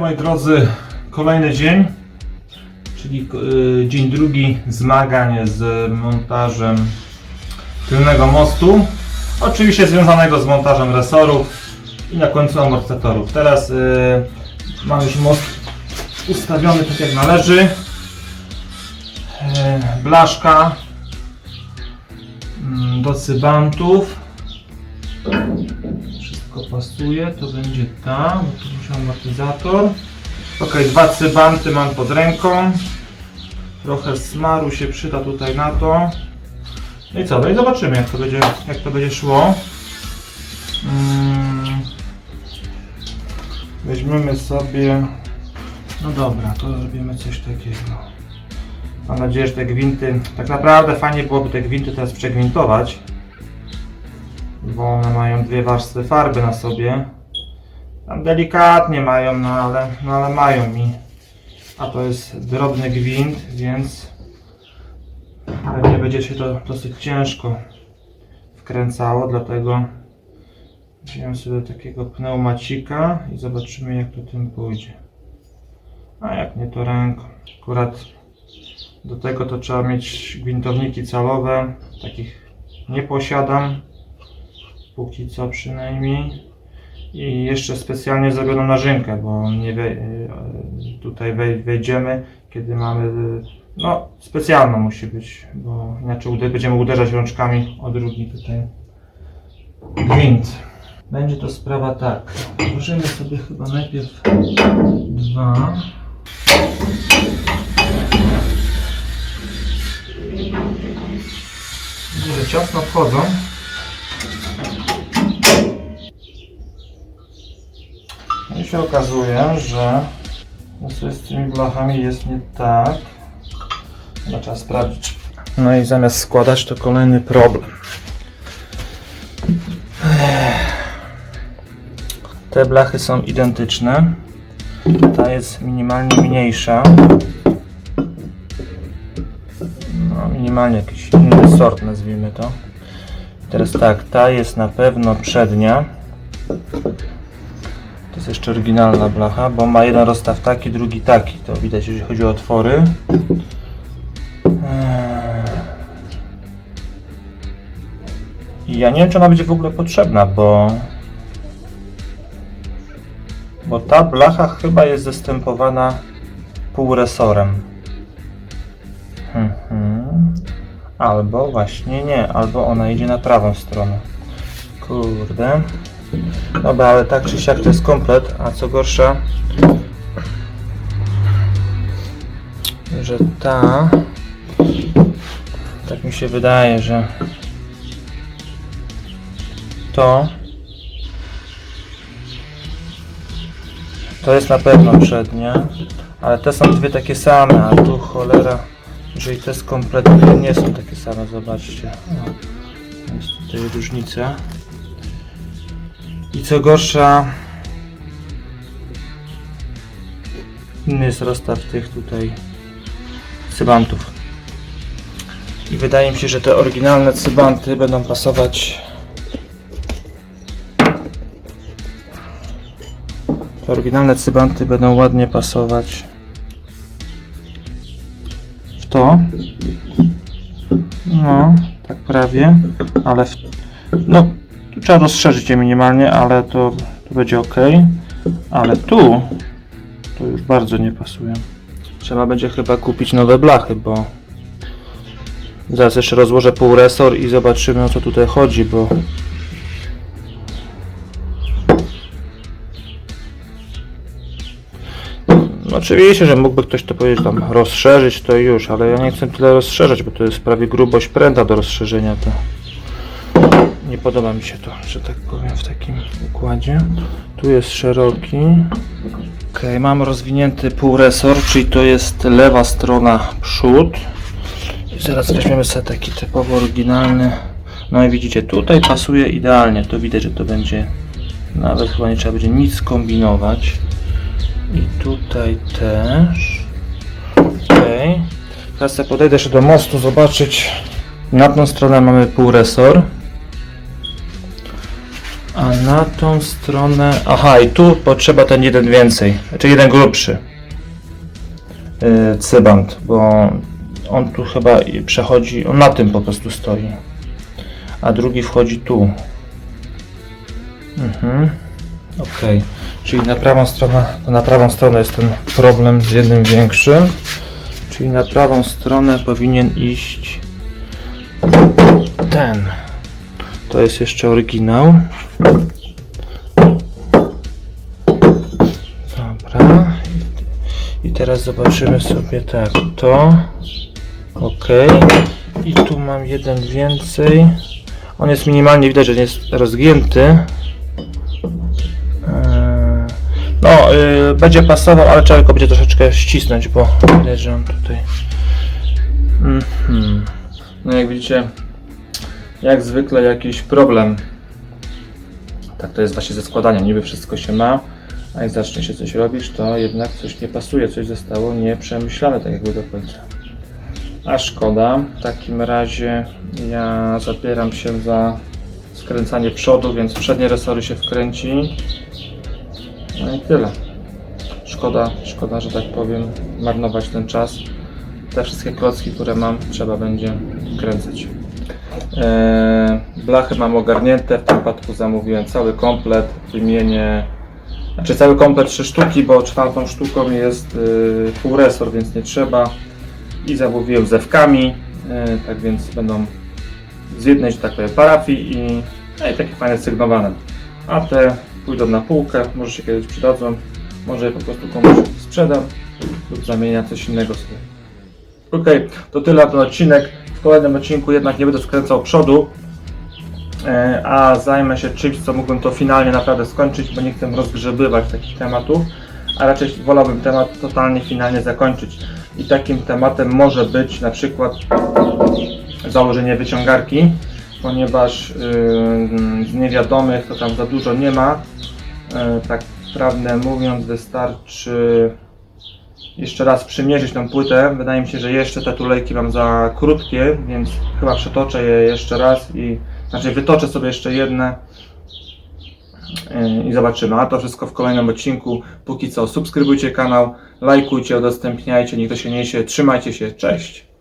Moi drodzy, kolejny dzień, czyli y, dzień drugi zmagań z montażem tylnego mostu. Oczywiście związanego z montażem resorów i na końcu amortyzatorów. Teraz y, mamy już most ustawiony tak jak należy. Y, blaszka mm, do cybantów. Wszystko pasuje, to będzie ta, tu muszę amortyzator. Ok, dwa cybanty mam pod ręką. Trochę smaru się przyda tutaj na to. No i co? No i zobaczymy jak to będzie, jak to będzie szło. Mm. Weźmiemy sobie. No dobra, to zrobimy coś takiego. Mam nadzieję, że te gwinty. Tak naprawdę fajnie byłoby te gwinty teraz przegwintować. Bo one mają dwie warstwy farby na sobie. Tam delikatnie mają, no ale, no ale mają mi. A to jest drobny gwint, więc pewnie będzie się to dosyć ciężko wkręcało, dlatego wziąłem sobie takiego pneumacika i zobaczymy jak to tym pójdzie. A jak nie to ręką. Akurat do tego to trzeba mieć gwintowniki calowe. Takich nie posiadam. Póki co przynajmniej. I jeszcze specjalnie zrobioną narzynkę, bo nie e, tutaj wej- wejdziemy, kiedy mamy. e, No, specjalną musi być, bo inaczej będziemy uderzać rączkami o drugi tutaj gwint. Będzie to sprawa tak. Możemy sobie chyba najpierw dwa. Widzę, że ciasno wchodzą. Się okazuje, że z tymi blachami jest nie tak. No, trzeba sprawdzić. No i zamiast składać to kolejny problem. Te blachy są identyczne. Ta jest minimalnie mniejsza. No, minimalnie jakiś inny sort, nazwijmy to. Teraz tak, ta jest na pewno przednia. Jeszcze oryginalna blacha, bo ma jeden rozstaw taki, drugi taki. To widać, jeżeli chodzi o otwory. Eee. I ja nie wiem, czy ona będzie w ogóle potrzebna, bo bo ta blacha chyba jest zastępowana półresorem. Mhm. Albo właśnie nie, albo ona idzie na prawą stronę. Kurde. Dobra, ale tak czy siak to jest komplet, a co gorsza, że ta, tak mi się wydaje, że to to jest na pewno przednia, ale te są dwie takie same, a tu cholera, jeżeli te z kompletu nie są takie same, zobaczcie. Jest tutaj różnica. I co gorsza, inny jest rozstaw tych tutaj cybantów. I wydaje mi się, że te oryginalne cybanty będą pasować. Te oryginalne cybanty będą ładnie pasować w to. No, tak prawie, ale w, no, tu trzeba rozszerzyć je minimalnie, ale to, to będzie ok. Ale tu to już bardzo nie pasuje. Trzeba będzie chyba kupić nowe blachy, bo zaraz jeszcze rozłożę pół resor i zobaczymy o co tutaj chodzi, bo no, oczywiście, że mógłby ktoś to powiedzieć tam rozszerzyć to już, ale ja nie chcę tyle rozszerzać, bo to jest prawie grubość pręta do rozszerzenia to nie podoba mi się to, że tak powiem, w takim układzie. Tu jest szeroki. Ok, mam rozwinięty półresor, czyli to jest lewa strona przód. I zaraz weźmiemy sobie taki typowo oryginalny. No i widzicie, tutaj pasuje idealnie. To widać, że to będzie nawet chyba nie trzeba będzie nic kombinować. I tutaj też. Ok. Teraz sobie podejdę jeszcze do mostu, zobaczyć. Na tą stronę mamy półresor. Na tą stronę. Aha, i tu potrzeba ten jeden więcej, znaczy jeden grubszy. Yy, cybant, bo on tu chyba przechodzi, on na tym po prostu stoi. A drugi wchodzi tu. Mhm. Okej. Czyli na prawą stronę, na prawą stronę jest ten problem z jednym większym. Czyli na prawą stronę powinien iść ten. To jest jeszcze oryginał. I teraz zobaczymy sobie tak. To. Ok. I tu mam jeden więcej. On jest minimalnie widać, że jest rozgięty. Eee, No, yy, będzie pasował, ale trzeba go będzie troszeczkę ścisnąć, bo widać, że on tutaj. Mhm. No jak widzicie, jak zwykle jakiś problem. Tak to jest właśnie ze składaniem. Niby wszystko się ma, a jak zacznie się coś robić, to jednak coś nie pasuje, coś zostało nieprzemyślane tak jakby do końca. A szkoda. W takim razie ja zabieram się za skręcanie przodu, więc przednie resory się wkręci. No i tyle. Szkoda, szkoda, że tak powiem, marnować ten czas. Te wszystkie klocki, które mam, trzeba będzie kręcić. Eee, blachy mam ogarnięte, w tym przypadku zamówiłem cały komplet, wymienię, znaczy cały komplet 3 sztuki, bo czwartą sztuką jest resort, więc nie trzeba. I zamówiłem zewkami, yy, tak więc będą z jednej, że tak powiem, parafii i, no i takie fajne sygnowane. A te pójdą na półkę, może się kiedyś przydadzą, może je po prostu komuś sprzedam lub zamienię na coś innego sobie. Ok, to tyle na ten odcinek. W kolejnym odcinku jednak nie będę skręcał przodu, a zajmę się czymś, co mógłbym to finalnie naprawdę skończyć, bo nie chcę rozgrzebywać takich tematów, a raczej wolałbym temat totalnie finalnie zakończyć. I takim tematem może być na przykład założenie wyciągarki, ponieważ yy, z niewiadomych to tam za dużo nie ma. Yy, tak prawdę mówiąc, wystarczy jeszcze raz przymierzyć tą płytę. Wydaje mi się, że jeszcze te tulejki mam za krótkie, więc chyba przetoczę je jeszcze raz i znaczy wytoczę sobie jeszcze jedne yy, i zobaczymy. A to wszystko w kolejnym odcinku. Póki co subskrybujcie kanał, lajkujcie, udostępniajcie, niech to się niesie. Trzymajcie się, cześć!